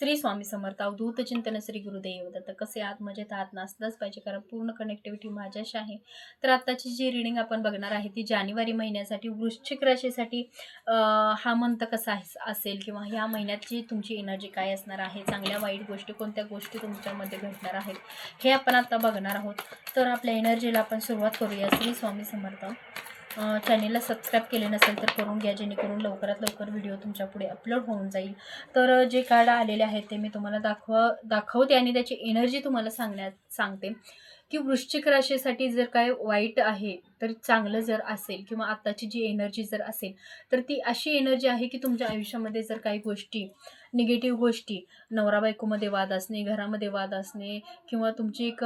श्री स्वामी समर्थ अवधूत चिंतन श्री गुरुदेव दत्त कसे आत मजेत आत नाचलंच पाहिजे कारण पूर्ण कनेक्टिव्हिटी माझ्याशी आहे. तर आत्ताची जी रिडिंग आपण बघणार आहे ती जानेवारी महिन्यासाठी वृश्चिक राशीसाठी हा मंथ कसा आहे- असेल किंवा ह्या महिन्याची तुमची एनर्जी काय असणार आहे? चांगल्या वाईट गोष्टी कोणत्या गोष्टी तुमच्यामध्ये घडणार आहेत? हे आपण आत्ता बघणार आहोत. तर आपल्या एनर्जीला आपण सुरुवात करूया. श्री स्वामी समर्थ. चॅनेलला सबस्क्राईब केले नसेल तर करून घ्या जेणेकरून लवकरात लवकर व्हिडिओ तुमच्यापुढे अपलोड होऊन जाईल. तर जे कार्ड आलेले आहेत ते मी तुम्हाला दाखव दाखवते आणि त्याची एनर्जी तुम्हाला सांगण्यात सांगते की वृश्चिक राशीसाठी जर काय वाईट आहे तर चांगलं जर असेल किंवा आत्ताची जी एनर्जी जर असेल तर ती अशी एनर्जी आहे की तुमच्या आयुष्यामध्ये जर काही गोष्टी निगेटिव्ह गोष्टी. नवरा बायकोमध्ये वाद असणे घरामध्ये वाद असणे किंवा तुमची एक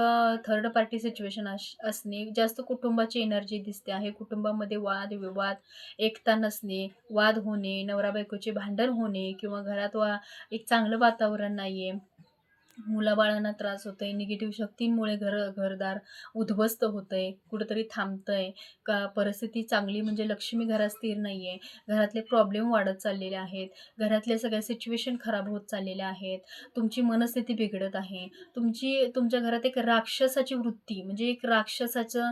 थर्ड पार्टी सिच्युएशन अस असणे. जास्त कुटुंबाची एनर्जी दिसते आहे. कुटुंबामध्ये वाद विवाद एकता नसणे वाद होणे नवरा बायकोचे भांडण होणे किंवा घरात वा एक चांगलं वातावरण नाही आहे मुलाबाळांना त्रास होतोय निगेटिव्ह शक्तींमुळे घर घरदार उद्ध्वस्त होतंय कुठंतरी थांबतंय. का परिस्थिती चांगली म्हणजे लक्ष्मी घरात स्थिर नाही आहे घरातले प्रॉब्लेम वाढत चाललेले आहेत. घरातल्या सगळ्या सिच्युएशन खराब होत चाललेल्या आहेत. तुमची मनस्थिती बिघडत आहे. तुमची तुमच्या घरात एक राक्षसाची वृत्ती म्हणजे एक राक्षसाचं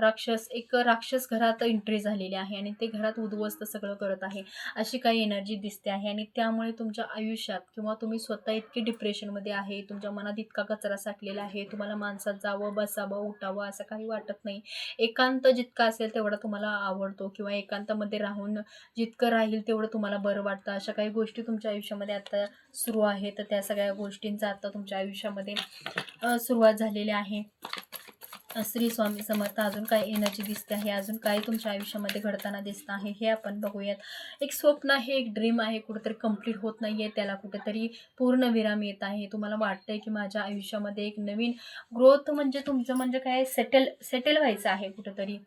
राक्षस एक राक्षस घरात एंट्री झालेली आहे आणि ते घरात उद्ध्वस्त सगळं करत आहे. अशी काही एनर्जी दिसते आहे आणि त्यामुळे तुमच्या आयुष्यात किंवा तुम्ही स्वतः इतके डिप्रेशनमध्ये आहे. तुमच्या मनात इतका कचरा साठलेला आहे. तुम्हाला माणसात जावं बसावं उठावं असं काही वाटत नाही. एकांत जितका असेल तेवढा तुम्हाला आवडतो किंवा एकांतामध्ये राहून जितकं राहील तेवढं तुम्हाला बरं वाटतं. अशा काही गोष्टी तुमच्या आयुष्यामध्ये आता सुरू आहे तर त्या सगळ्या गोष्टींचा आता तुमच्या आयुष्यामध्ये सुरुवात झालेली आहे. श्री स्वामी समर्थ अजून काय एनर्जी दिसते आहे अजून काय तुमच्या आयुष्यामध्ये घडताना दिसत आहे हे आपण बघूयात. एक स्वप्न आहे एक ड्रीम आहे कुठेतरी कंप्लीट होत नाही आहे त्याला कुठेतरी पूर्ण विराम येत आहे. तुम्हाला वाटतंय की माझ्या आयुष्यामध्ये एक नवीन ग्रोथ म्हणजे तुमचं म्हणजे काय? सेटल सेटल व्हायचं आहे कुठेतरी.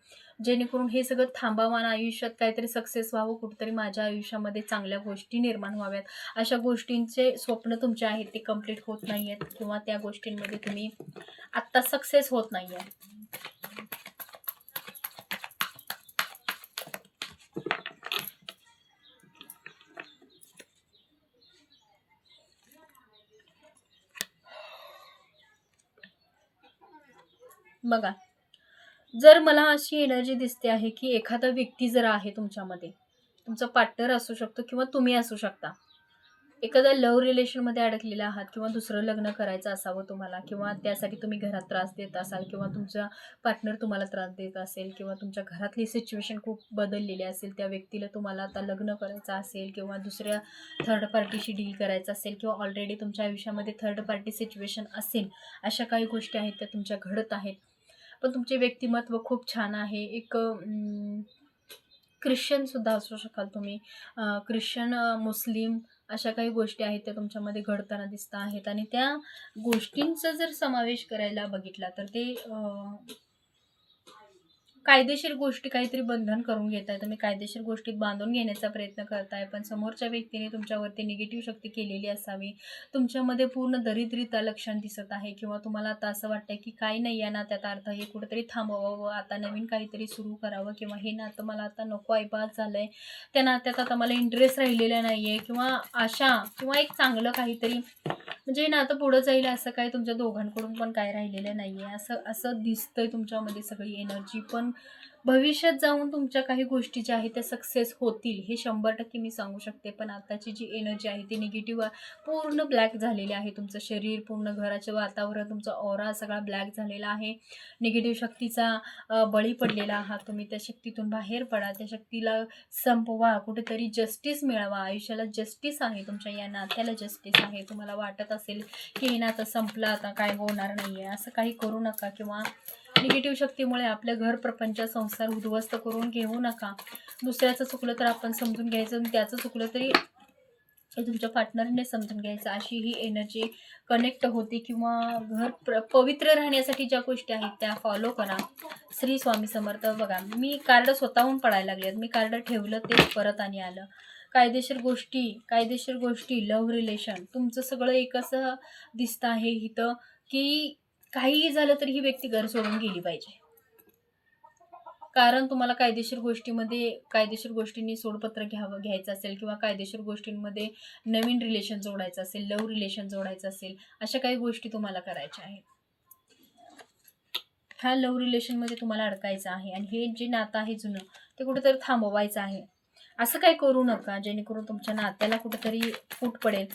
जेणेकरून हे सगळं थांबावं आणि आयुष्यात काहीतरी सक्सेस व्हावं कुठेतरी माझ्या आयुष्यामध्ये चांगल्या गोष्टी निर्माण व्हाव्यात. अशा गोष्टींचे स्वप्न तुमचे आहेत ते कंप्लीट होत नाही आहेत किंवा त्या गोष्टींमध्ये तुम्ही आत्ता सक्सेस होत नाही आहे बघा जर मला अशी एनर्जी दिसते आहे की एखादा व्यक्ती जर आहे तुमच्यामध्ये तुमचा पार्टनर असू शकतो किंवा तुम्ही असू शकता. एखाद्या लव्ह रिलेशनमध्ये अडकलेला आहात किंवा दुसरं लग्न करायचं असावं तुम्हाला किंवा त्यासाठी तुम्ही घरात त्रास देत असाल किंवा तुमचा पार्टनर तुम्हाला त्रास देत असेल किंवा तुमच्या घरातली सिच्युएशन खूप बदललेली असेल त्या व्यक्तीला तुम्हाला आता लग्न करायचं असेल किंवा दुसऱ्या थर्ड पार्टीशी डील करायचं असेल किंवा ऑलरेडी तुमच्या आयुष्यामध्ये थर्ड पार्टी सिच्युएशन असेल अशा काही गोष्टी आहेत त्या तुमच्या घडत आहेत. पण तुमचे व्यक्तिमत्व खूप छान आहे. एक ख्रिश्चनसुद्धा असू शकाल तुम्ही. ख्रिश्चन मुस्लिम अशा काही गोष्टी आहेत त्या तुमच्यामध्ये घडताना दिसत आहेत. आणि त्या गोष्टींचा जर समावेश करायला बघितला तर ते कायदेशीर गोष्टी काहीतरी बंधन करून घेत आहे. तुम्ही कायदेशीर गोष्टीत बांधून घेण्याचा प्रयत्न करताय पण समोरच्या व्यक्तीने तुमच्यावरती निगेटिव्ह शक्ती केलेली असावी. तुमच्यामध्ये पूर्ण दरिद्रीता लक्षण दिसत आहे किंवा तुम्हाला आता असं वाटतंय की काही नाही आहे ना त्यात अर्थ हे कुठेतरी थांबवावं. आता नवीन काहीतरी सुरू करावं किंवा हे नातं मला आता नको आहे बाद झालंय. त्या नात्यात आता मला इंटरेस्ट राहिलेला नाही आहे किंवा आशा किंवा एक चांगलं काहीतरी म्हणजे ना आता पुढं जाईल असं काय तुमच्या दोघांकडून पण काय राहिलेलं नाही आहे असं असं दिसतंय तुमच्यामध्ये सगळी एनर्जी पण भविष्यात जाऊन तुमच्या काही गोष्टी ज्या आहेत त्या सक्सेस होतील हे शंभर टक्के मी सांगू शकते. पण आताची जी एनर्जी आहे ती निगेटिव्ह पूर्ण ब्लॅक झालेली आहे. तुमचं शरीर पूर्ण घराचं वातावरण तुमचा ओरा सगळा ब्लॅक झालेला आहे. निगेटिव्ह शक्तीचा बळी पडलेला आहात तुम्ही. त्या शक्तीतून बाहेर पडा. त्या शक्तीला संपवा. कुठेतरी जस्टिस मिळवा. आयुष्याला जस्टिस आहे. तुमच्या या नात्याला जस्टिस आहे. तुम्हाला वाटत असेल की हे नातं संपलं आता काय होणार नाही आहे असं काही करू नका किंवा निगेटिव्ह शक्तीमुळे आपल्या घर प्रपंच संसार उद्ध्वस्त करून घेऊ नका. दुसऱ्याचं चुकलं तर आपण समजून घ्यायचं आणि त्याचं चुकलं तरी तुमच्या पार्टनरने समजून घ्यायचं. अशी ही एनर्जी कनेक्ट होते किंवा घर प्र पवित्र राहण्यासाठी ज्या गोष्टी आहेत त्या फॉलो करा. श्री स्वामी समर्थ बघा मी कार्ड स्वतःहून पडायला लागले मी कार्ड ठेवलं ते परत आणि आलं. कायदेशीर गोष्टी कायदेशीर गोष्टी लव्ह रिलेशन तुमचं सगळं एक असं दिसतं आहे इथं की काहीही झालं तरी ही व्यक्ती घर सोडून गेली पाहिजे. कारण तुम्हाला कायदेशीर गोष्टीमध्ये कायदेशीर गोष्टींनी सोडपत्र घ्यावं घ्यायचं असेल किंवा कायदेशीर गोष्टींमध्ये नवीन रिलेशन जोडायचं असेल लव रिलेशन जोडायचं असेल अशा काही गोष्टी तुम्हाला करायच्या आहेत. ह्या लव रिलेशनमध्ये तुम्हाला अडकायचं आहे आणि हे जे नातं आहे जुनं ते कुठेतरी थांबवायचं आहे. असं काही करू नका जेणेकरून तुमच्या नात्याला कुठेतरी फूट पडेल.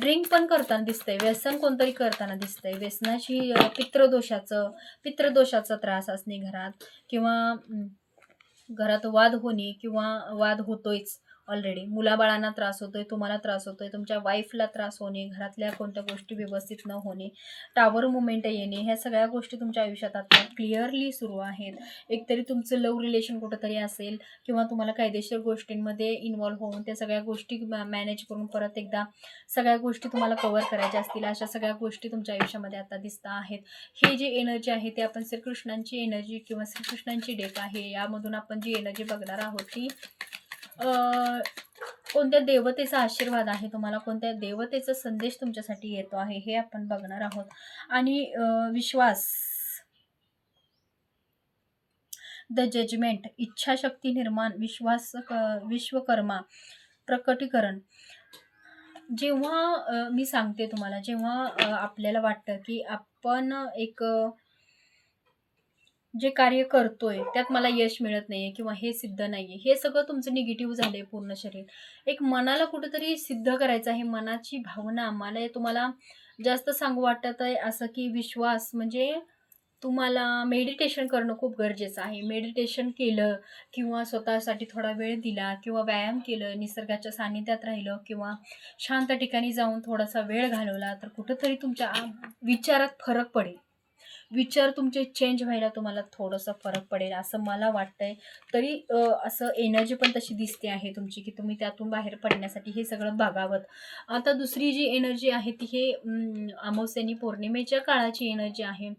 ड्रिंक पण करताना दिसतंय व्यसन कोणतरी करताना दिसतंय. व्यसनाची पित्रदोषाचं पित्रदोषाचा त्रास असणे घरात किंवा घरात वाद होणे किंवा वाद होतोयच. ऑलरेडी मुलाबाळांना त्रास होतोय तुम्हाला त्रास होतोय तुमच्या वाईफला त्रास होणे घरातल्या कोणत्या गोष्टी व्यवस्थित न होणे टावर मुवमेंट येणे ह्या सगळ्या गोष्टी तुमच्या आयुष्यात आता क्लिअरली सुरू आहेत. एकतरी तुमचं लव रिलेशन कुठंतरी असेल किंवा तुम्हाला कायदेशीर गोष्टींमध्ये इन्वॉल्व्ह होऊन त्या सगळ्या गोष्टी मॅनेज करून परत एकदा सगळ्या गोष्टी तुम्हाला कव्हर करायच्या असतील अशा सगळ्या गोष्टी तुमच्या आयुष्यामध्ये आता दिसत आहेत. हे जे एनर्जी आहे ते आपण श्रीकृष्णांची एनर्जी किंवा श्रीकृष्णांची डेक आहे यामधून आपण जी एनर्जी बघणार आहोत ती कोणत्या देवतेचा आशीर्वाद आहे तुम्हाला? कोणत्या देवतेचा संदेश तुमच्यासाठी येतो आहे? हे आपण बघणार आहोत. आणि विश्वास. द जजमेंट इच्छाशक्ती निर्माण. विश्वास क- विश्वकर्मा. प्रकटीकरण. जेव्हा मी सांगते तुम्हाला जेव्हा आपल्याला वाटतं की आपण एक जे कार्य करतोय त्यात मला यश मिळत नाहीये किंवा हे सिद्ध नाहीये. हे सगळं तुमचं निगेटिव्ह झालंय पूर्ण शरीर. एक मनाला कुठेतरी सिद्ध करायचं आहे मनाची भावना मला तुम्हाला जास्त सांगू वाटत आहे असं की विश्वास म्हणजे तुम्हाला मेडिटेशन करणं खूप गरजेचं आहे. मेडिटेशन केलं किंवा स्वतःसाठी थोडा वेळ दिला किंवा व्यायाम केलं निसर्गाच्या सानिध्यात राहिलं किंवा शांत ठिकाणी जाऊन थोडासा वेळ घालवला तर कुठंतरी तुमच्या विचारात फरक पडेल. विचार तुमचे चेंज व्हायला तुम्हाला थोडंसं फरक पडेल असं मला वाटतंय. तरी असं एनर्जी पण तशी दिसते आहे तुमची की तुम्ही त्यातून बाहेर पडण्यासाठी हे सगळं बघावं. आता दुसरी जी एनर्जी आहे ती हे अमावस्यानी पौर्णिमेच्या काळाची एनर्जी आहे.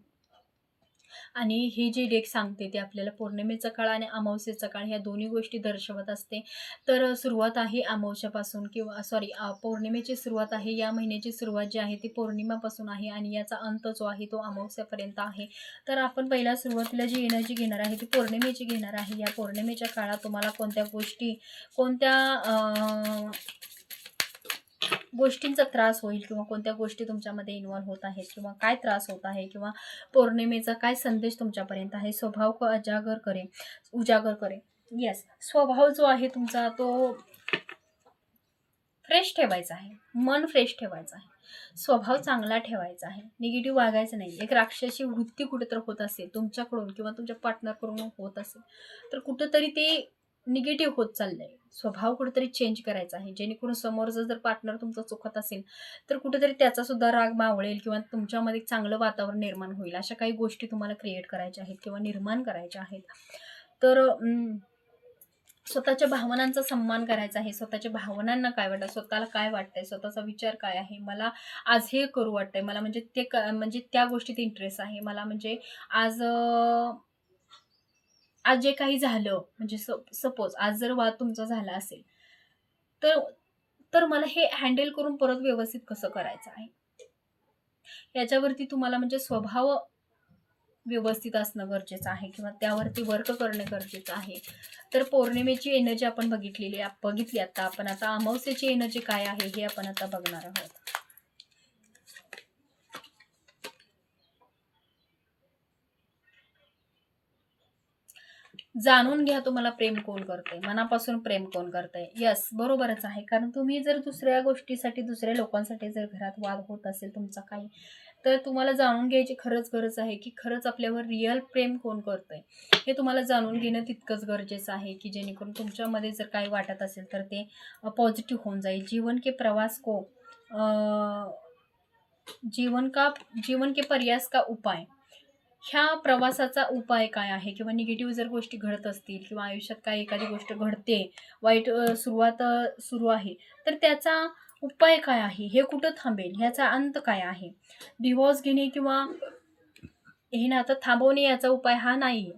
आणि ही जी डेक सांगते ती आपल्याला पौर्णिमेचा काळ आणि अमावस्येचा काळ ह्या दोन्ही गोष्टी दर्शवत असते. तर सुरुवात आहे अमावस्यापासून किंवा सॉरी पौर्णिमेची सुरुवात आहे. या महिन्याची सुरुवात जी आहे ती पौर्णिमापासून आहे आणि याचा अंत जो आहे तो अमावस्यापर्यंत आहे. तर आपण पहिल्या सुरुवातीला जी एनर्जी घेणार आहे ती पौर्णिमेची घेणार आहे. या पौर्णिमेच्या काळात तुम्हाला कोणत्या गोष्टी कोणत्या गोष्टींचा त्रास होईल किंवा कोणत्या गोष्टी तुमच्यामध्ये इन्वॉल्व्ह होत आहेत किंवा काय त्रास होत आहे किंवा पौर्णिमेचा काय संदेश तुमच्यापर्यंत आहे स्वभाव क अजागर करे उजागर करे येस स्वभाव जो आहे तुमचा तो फ्रेश ठेवायचा आहे मन फ्रेश ठेवायचं आहे. स्वभाव चांगला ठेवायचा आहे. निगेटिव्ह वागायचं नाही. एक राक्षसी वृत्ती कुठेतरी होत असेल तुमच्याकडून किंवा तुमच्या पार्टनरकडून होत असेल तर कुठंतरी ते निगेटिव्ह होत चाललंय. स्वभाव कुठेतरी चेंज करायचा आहे. जेणेकरून समोरचा जर पार्टनर तुमचा चुकत असेल तर कुठेतरी त्याचा सुद्धा राग मावळेल किंवा तुमच्यामध्ये चांगलं वातावरण निर्माण होईल. अशा काही गोष्टी तुम्हाला क्रिएट करायच्या आहेत किंवा निर्माण करायच्या आहेत. तर स्वतःच्या भावनांचा सन्मान करायचा आहे. स्वतःच्या भावनांना काय वाटतं? स्वतःला काय वाटतंय? स्वतःचा विचार काय आहे? मला आज हे करू वाटतंय. मला म्हणजे ते क म्हणजे त्या गोष्टीत इंटरेस्ट आहे. मला म्हणजे आज आज जे काही झालं म्हणजे सपोज आज जर वाद तुमचा झाला असेल तर तर मला हे हँडल करून परत व्यवस्थित कसं करायचं आहे? याच्यावरती तुम्हाला म्हणजे स्वभाव व्यवस्थित असणं गरजेचं आहे किंवा त्यावरती वर्क करणे गरजेचं आहे. तर पौर्णिमेची एनर्जी आपण बघितलेली आहे बघितली आता आपण. आता अमावस्येची एनर्जी काय आहे हे आपण आता बघणार आहोत. जाणून घ्या तुम्हाला प्रेम कोण करते मनापासून प्रेम कोण करते यस बरोबरच आहे. कारण तुम्ही जर दुसऱ्या गोष्टीसाठी दुसऱ्या लोकांसाठी जर घरात वाद होत असेल तुमचा काही तर तुम्हाला जाणून घ्यायची खरंच गरज आहे की खरंच आपल्यावर रिअल प्रेम कोण करतंय. हे तुम्हाला जाणून घेणं तितकंच गरजेचं आहे की जेणेकरून तुमच्यामध्ये जर काही वाटत असेल तर ते पॉझिटिव्ह होऊन जाईल. जीवन के प्रवास को जीवन का जीवन के प्रयास का उपाय? ह्या प्रवासाचा उपाय काय आहे? किंवा निगेटिव्ह जर गोष्टी घडत असतील किंवा आयुष्यात काय एखादी गोष्ट घडते वाईट सुरुवात सुरू आहे तर त्याचा उपाय काय आहे? हे कुठं थांबेल? ह्याचा अंत काय आहे? डिवॉर्स घेणे किंवा हे नातं थांबवणे याचा उपाय हा नाही.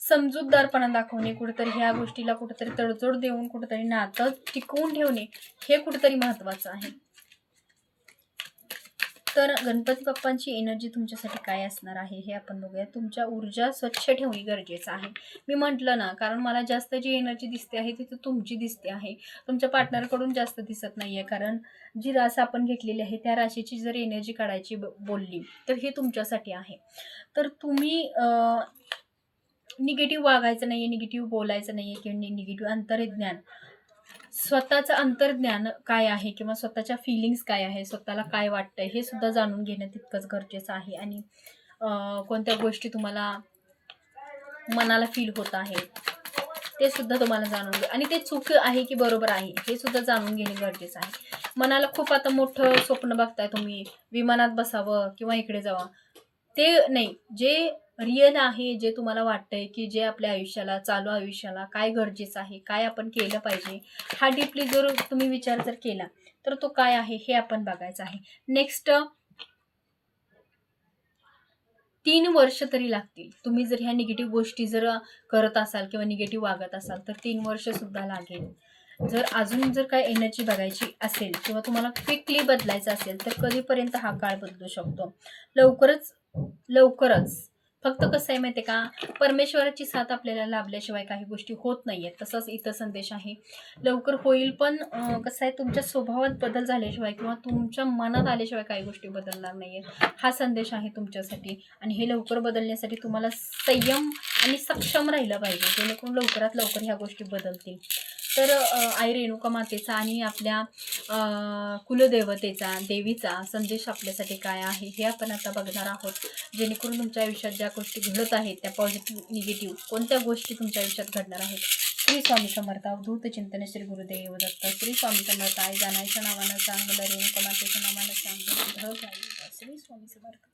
समजूतदारपणा दाखवणे कुठेतरी ह्या गोष्टीला कुठेतरी तडजोड देऊन कुठेतरी नातं टिकवून ठेवणे हे कुठेतरी महत्त्वाचं आहे. तर गणपती बाप्पांची एनर्जी तुमच्यासाठी काय असणार आहे हे आपण बघूया. तुमच्या ऊर्जा स्वच्छ ठेवणे गरजेचं आहे. मी म्हटलं ना कारण मला जास्त जी एनर्जी दिसते आहे ती तर तुमची दिसते आहे. तुमच्या पार्टनरकडून जास्त दिसत नाही आहे कारण जी रास आपण घेतलेली आहे त्या राशीची जर एनर्जी काढायची ब- बोलली तर हे तुमच्यासाठी आहे. तर तुम्ही निगेटिव्ह वागायचं नाही आहे निगेटिव्ह बोलायचं नाही आहे किंवा निगेटिव्ह अंतरज्ञान स्वतःचं अंतर्ज्ञान काय आहे किंवा स्वतःच्या फिलिंग्स काय आहे स्वतःला काय वाटतंय हे सुद्धा जाणून घेणं तितकंच गरजेचं आहे. आणि कोणत्या गोष्टी तुम्हाला मनाला फील होत आहे ते सुद्धा तुम्हाला जाणून घे. आणि ते चूक आहे की बरोबर आहे हे सुद्धा जाणून घेणे गरजेचं आहे. मनाला खूप आता मोठं स्वप्न बघताय तुम्ही विमानात बसावं किंवा इकडे जावं. ते नाही जे रिअल आहे जे तुम्हाला वाटतंय की जे आपल्या आयुष्याला चालू आयुष्याला काय गरजेचं आहे काय आपण केलं पाहिजे हा डीपली जर तुम्ही विचार जर केला तर तो काय आहे हे आपण बघायचं आहे. नेक्स्ट तीन वर्ष तरी लागतील. तुम्ही जर ह्या निगेटिव्ह गोष्टी जर करत असाल किंवा निगेटिव्ह वागत असाल तर तीन वर्ष सुद्धा लागेल. जर अजून जर काय एनर्जी बघायची असेल किंवा तुम्हाला क्विकली बदलायचं असेल तर कधीपर्यंत हा काळ बदलू शकतो? लवकरच लवकरच. फक्त कसं आहे माहिती आहे का? परमेश्वराची साथ आपल्याला लाभल्याशिवाय काही गोष्टी होत नाही आहेत तसंच इथं संदेश आहे. लवकर होईल पण कसं आहे तुमच्या स्वभावात बदल झाल्याशिवाय किंवा तुमच्या मनात आल्याशिवाय काही गोष्टी बदलणार नाही आहेत हा संदेश आहे तुमच्यासाठी. आणि हे लवकर बदलण्यासाठी तुम्हाला संयम आणि सक्षम राहिलं पाहिजे. जेणेकरून लवकरात लवकर ह्या गोष्टी बदलतील. तर आई रेणुका मातेचा आणि आपल्या कुलदेवतेचा देवीचा संदेश आपल्यासाठी काय आहे हे आपण आता बघणार आहोत. जेणेकरून तुमच्या आयुष्यात ज्या गोष्टी घडत आहेत त्या पॉझिटिव्ह निगेटिव्ह कोणत्या गोष्टी तुमच्या आयुष्यात घडणार आहेत श्री स्वामी समर्थ अवधूत चिंतन श्री गुरुदेव दत्त श्री स्वामी समर्थ आई जाण्याच्या नावानं चांगलं रेणुका मातेच्या नावानं चांगलं श्री स्वामी समर्थ.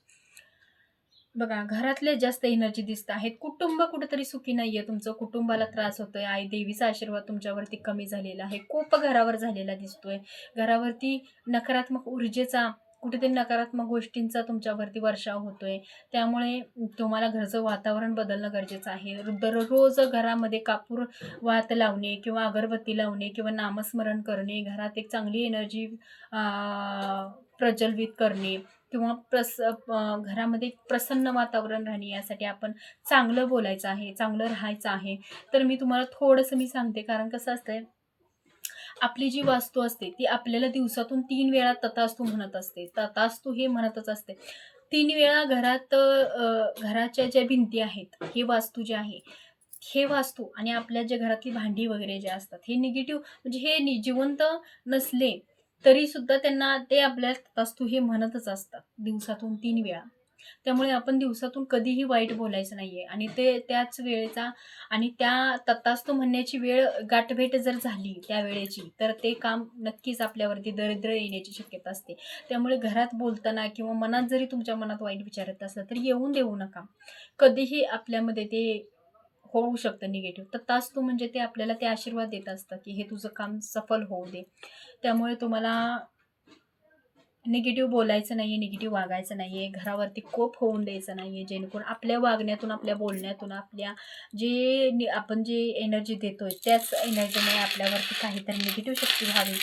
बघा घरातले जास्त एनर्जी दिसत आहेत. कुटुंब कुठेतरी सुखी नाहीये. तुमचं कुटुंबाला त्रास होतोय. आई देवीचा आशीर्वाद तुमच्यावरती कमी झालेला आहे. कोप घरावर झालेला दिसतोय. घरावरती नकारात्मक ऊर्जेचा कुठेतरी नकारात्मक गोष्टींचा तुमच्यावरती वर्षाव होतोय. त्यामुळे तुम्हाला घरचं वातावरण बदलणं गरजेचं आहे. दररोज घरामध्ये कापूर वात लावणे किंवा अगरबत्ती लावणे किंवा नामस्मरण करणे घरात एक चांगली एनर्जी प्रज्वलित करणे किंवा प्रस घरामध्ये प्रसन्न वातावरण राहणे यासाठी आपण चांगलं बोलायचं आहे चांगलं राहायचं आहे. तर मी तुम्हाला थोडंसं मी सांगते कारण कसं असतंय आपली जी वास्तू असते ती आपल्याला दिवसातून तीन वेळा ततास्तू म्हणत असते. ततास्तू हे म्हणतच असते. तीन वेळा घरात घराच्या ज्या भिंती आहेत हे वास्तू जे आहे हे वास्तू आणि आपल्या ज्या घरातली भांडी वगैरे जे असतात हे निगेटिव्ह म्हणजे हे नि- जिवंत नसले तरी सुद्धा त्यांना ते आपल्या तथास्तू हे म्हणतच असतात दिवसातून तीन वेळा. त्यामुळे आपण दिवसातून कधीही वाईट बोलायचं नाहीये. आणि ते त्याच वेळेचा आणि त्या तत्तास्तू म्हणण्याची वेळ गाठभेट जर झाली त्या वेळेची तर ते काम नक्कीच आपल्यावरती दरिद्र येण्याची शक्यता असते. त्यामुळे घरात बोलताना किंवा मनात जरी तुमच्या मनात वाईट विचारत असलं तर येऊन देऊ नका. कधीही आपल्यामध्ये ते होऊ शकतं निगेटिव्ह तर तास्तू म्हणजे ते आपल्याला ते आशीर्वाद देत असतं की हे तुझं काम सफल होऊ दे. त्यामुळे तुम्हाला निगेटिव्ह बोलायचं नाही आहे निगेटिव्ह वागायचं नाही आहे घरावरती कोप होऊन द्यायचं नाही आहे जेणेकरून आपल्या वागण्यातून आपल्या बोलण्यातून आपल्या जे नि- आपण जे एनर्जी देतोय त्याच एनर्जीमुळे आपल्यावरती काहीतरी निगेटिव्ह शक्ती व्हावी.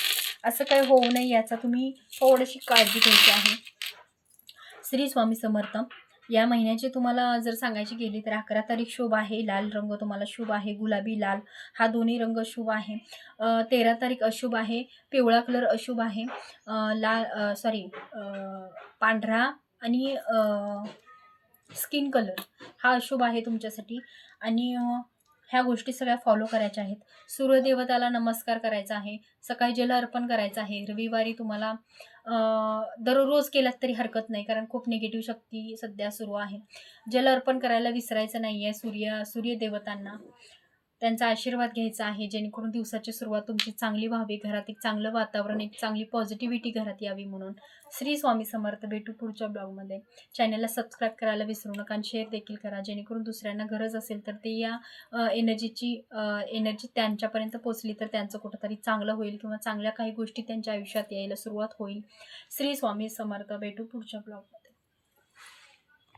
असं काही होऊ नये याचा तुम्ही थोडीशी काळजी घ्यायची आहे. श्री स्वामी समर्थ. या महिन्याचे तुम्हाला जर सांगायची गेली तर अकरा तारीख शुभ आहे लाल रंग तुम्हाला शुभ आहे गुलाबी लाल हा दोन्ही रंग शुभ आहे. तेरा तारीख अशुभ आहे पिवळा कलर अशुभ आहे लाल सॉरी पांढरा आणि स्किन कलर हा अशुभ आहे तुमच्यासाठी. आणि ह्या गोष्टी सगळ्या फॉलो करायच्या आहेत. सूर्यदेवताला नमस्कार करायचा आहे सकाळी जल अर्पण करायचं आहे रविवारी तुम्हाला दररोज केलात तरी हरकत नाही कारण खूप निगेटिव्ह शक्ती सध्या सुरू आहे. जल अर्पण करायला विसरायचं नाही आहे सूर्य सूर्यदेवतांना. त्यांचा आशीर्वाद घ्यायचा आहे. जेणेकरून दिवसाची सुरुवात तुमची चांगली व्हावी. घरात एक चांगलं वातावरण एक चांगली पॉझिटिव्हिटी घरात यावी म्हणून. श्री स्वामी समर्थ. भेटू पुढच्या ब्लॉगमध्ये. चॅनलला सबस्क्राईब करायला विसरू नका आणि शेअर देखील करा. जेणेकरून दुसऱ्यांना गरज असेल तर ते या एनर्जीची एनर्जी त्यांच्यापर्यंत पोचली तर त्यांचं कुठंतरी चांगलं होईल किंवा चांगल्या काही गोष्टी त्यांच्या आयुष्यात यायला सुरुवात होईल. श्री स्वामी समर्थ. भेटू पुढच्या ब्लॉगमध्ये.